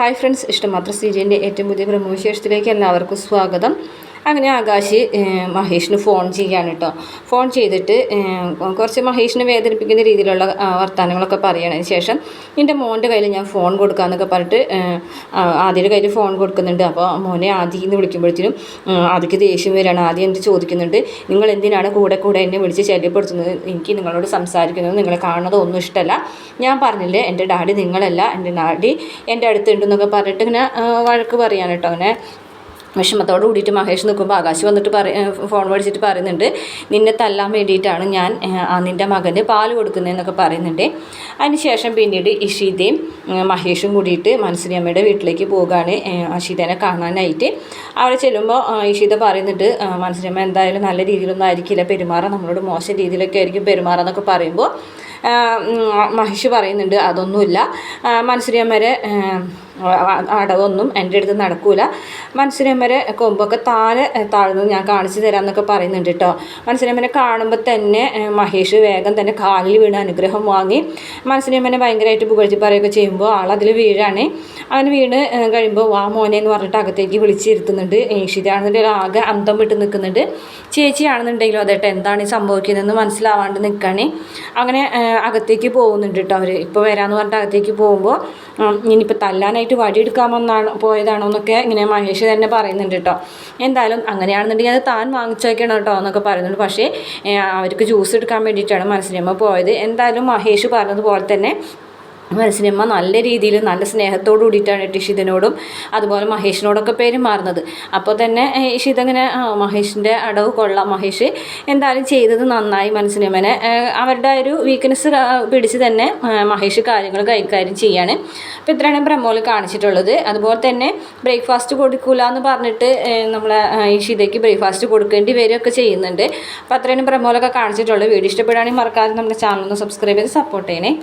Hi friends ഇഷ്ടമാത്ര സീരിയലിന്റെ ഏറ്റവും പുതിയ പ്രമോശേഷത്തിലേക്ക് എല്ലാവർക്കും സ്വാഗതം. അങ്ങനെ ആകാശ് മഹേഷിന് ഫോൺ ചെയ്യാണ് കേട്ടോ ഫോൺ ചെയ്തിട്ട് കുറച്ച് മഹേഷിനെ വേദനിപ്പിക്കുന്ന രീതിയിലുള്ള വർത്തമാനങ്ങളൊക്കെ പറയണതിന് ശേഷം എന്റെ മോന്റെ കയ്യിൽ ഞാൻ ഫോൺ കൊടുക്കാമെന്നൊക്കെ പറഞ്ഞിട്ട് ആദ്യയുടെ കയ്യിൽ ഫോൺ കൊടുക്കുന്നുണ്ട്. അപ്പോൾ മോനെ ആദ്യം എന്ന് വിളിക്കുമ്പോഴത്തേനും ആദ്യക്ക് ദേഷ്യം വരികയാണ്. ആദ്യം എന്ത് ചോദിക്കുന്നുണ്ട്? നിങ്ങൾ എന്തിനാണ് കൂടെ കൂടെ എന്നെ വിളിച്ച് ശല്യപ്പെടുത്തുന്നത്? എനിക്ക് നിങ്ങളോട് സംസാരിക്കുന്നത് നിങ്ങളെ കാണുന്നത് ഒന്നും ഇഷ്ടമല്ല ഞാൻ പറഞ്ഞില്ലേ എന്റെ ഡാഡി നിങ്ങളല്ല. എന്റെ ഡാഡി എന്റെ അടുത്തുണ്ടെന്നൊക്കെ പറഞ്ഞിട്ട് ഇങ്ങനെ വഴക്ക് പറയാൻ കേട്ടോ അങ്ങനെ വിഷമത്തോട് കൂടിയിട്ട് മഹേഷ് നിൽക്കുമ്പോൾ ആകാശ് വന്നിട്ട് പറ ഫോൺ മേടിച്ചിട്ട് പറയുന്നുണ്ട് നിന്നെ തല്ലാൻ വേണ്ടിയിട്ടാണ് ഞാൻ നിന്റെ മകന് പാൽ കൊടുക്കുന്നതെന്നൊക്കെ പറയുന്നുണ്ട്. അതിനുശേഷം പിന്നീട് ഇഷീതയും മഹേഷും കൂടിയിട്ട് മനസ്സിനി അമ്മയുടെ വീട്ടിലേക്ക് പോവുകയാണ് അഷീതനെ കാണാനായിട്ട്. അവിടെ ചെല്ലുമ്പോൾ ഇഷീത പറയുന്നുണ്ട് മനസ്സിനി അമ്മ എന്തായാലും നല്ല രീതിയിലൊന്നും ആയിരിക്കില്ല പെരുമാറാൻ നമ്മളോട് മോശം രീതിയിലൊക്കെ ആയിരിക്കും പെരുമാറാന്നൊക്കെ പറയുമ്പോൾ മഹേഷ് പറയുന്നുണ്ട് അതൊന്നുമില്ല. മനസ്സിനിയമ്മരെ അടവൊന്നും എന്റെ അടുത്ത് നടക്കൂല. മനസ്സിനമ്മരെ കൊമ്പൊക്കെ താഴെ താഴ്ന്ന് ഞാൻ കാണിച്ചു തരാം എന്നൊക്കെ പറയുന്നുണ്ട് കേട്ടോ മനസ്സിനമ്മനെ കാണുമ്പോൾ തന്നെ മഹേഷ് വേഗം തന്നെ കാലിൽ വീണ് അനുഗ്രഹം വാങ്ങി. മനസ്സിനമ്മനെ ഭയങ്കരമായിട്ട് പുകഴ്ത്തി പറയുകയൊക്കെ ചെയ്യുമ്പോൾ ആളതിൽ വീഴാണ്. അങ്ങനെ വീണ് കഴിയുമ്പോൾ വാ മോനെ എന്ന് പറഞ്ഞിട്ട് അകത്തേക്ക് വിളിച്ചിരുത്തുന്നുണ്ട് ഈഷിതാണെന്നുണ്ടെങ്കിൽ ആകെ അന്തം വിട്ട് നിൽക്കുന്നുണ്ട്. ചേച്ചിയാണെന്നുണ്ടെങ്കിലും അതേട്ടോ എന്താണ് ഈ സംഭവിക്കുന്നതെന്ന് മനസ്സിലാവാണ്ട് നിൽക്കുകയാണ് അങ്ങനെ അകത്തേക്ക് പോകുന്നുണ്ട് കേട്ടോ അവർ ഇപ്പോൾ വരാമെന്ന് പറഞ്ഞിട്ട് അകത്തേക്ക് പോകുമ്പോൾ ഇനിയിപ്പോൾ തല്ലാനായിട്ട് വടിയെടുക്കാമെന്നാണ് പോയതാണോ എന്നൊക്കെ ഇങ്ങനെ മഹേഷ് തന്നെ പറയുന്നുണ്ട് കേട്ടോ എന്തായാലും അങ്ങനെയാണെന്നുണ്ടെങ്കിൽ അത് താൻ വാങ്ങിച്ചേക്കണം കേട്ടോ എന്നൊക്കെ പറയുന്നുണ്ട്. പക്ഷേ അവർക്ക് ജ്യൂസ് എടുക്കാൻ വേണ്ടിയിട്ടാണ് മനസ്സിലമ്മ പോയത്. എന്തായാലും മഹേഷ് പറഞ്ഞതുപോലെ തന്നെ മനസ്സിനമ്മ നല്ല രീതിയിൽ നല്ല സ്നേഹത്തോടു കൂടിയിട്ടാണ് ടിഷിതനോടും അതുപോലെ മഹേഷിനോടൊക്കെ പെരുമാറുന്നത് അപ്പോൾ തന്നെ ഇഷിത ഇഷിതങ്ങനെ മഹേഷിന്റെ അടവ് കൊള്ളാം. മഹേഷ് എന്തായാലും ചെയ്തത് നന്നായി മനസ്സിനമ്മനെ അവരുടെ ഒരു വീക്ക്നെസ് പിടിച്ച് തന്നെ മഹേഷ് കാര്യങ്ങൾ കൈകാര്യം ചെയ്യാണ്. അപ്പോൾ ഇത്രയാണ് പ്രമോൽ കാണിച്ചിട്ടുള്ളത്. അതുപോലെ തന്നെ ബ്രേക്ക്ഫാസ്റ്റ് കൊടുക്കൂല എന്ന് പറഞ്ഞിട്ട് നമ്മളെ ഇഷിതയ്ക്ക് ബ്രേക്ക്ഫാസ്റ്റ് കൊടുക്കേണ്ടി വരികയൊക്കെ ചെയ്യുന്നുണ്ട്. അപ്പോൾ അത്രയാണ് പ്രമോലൊക്കെ കാണിച്ചിട്ടുള്ളത്. വീഡിയോ ഇഷ്ടപ്പെടുകയാണെങ്കിൽ മറക്കാതെ നമ്മുടെ ചാനൽ ഒന്ന് സബ്സ്ക്രൈബ് ചെയ്ത് സപ്പോർട്ട് ചെയ്യണേ.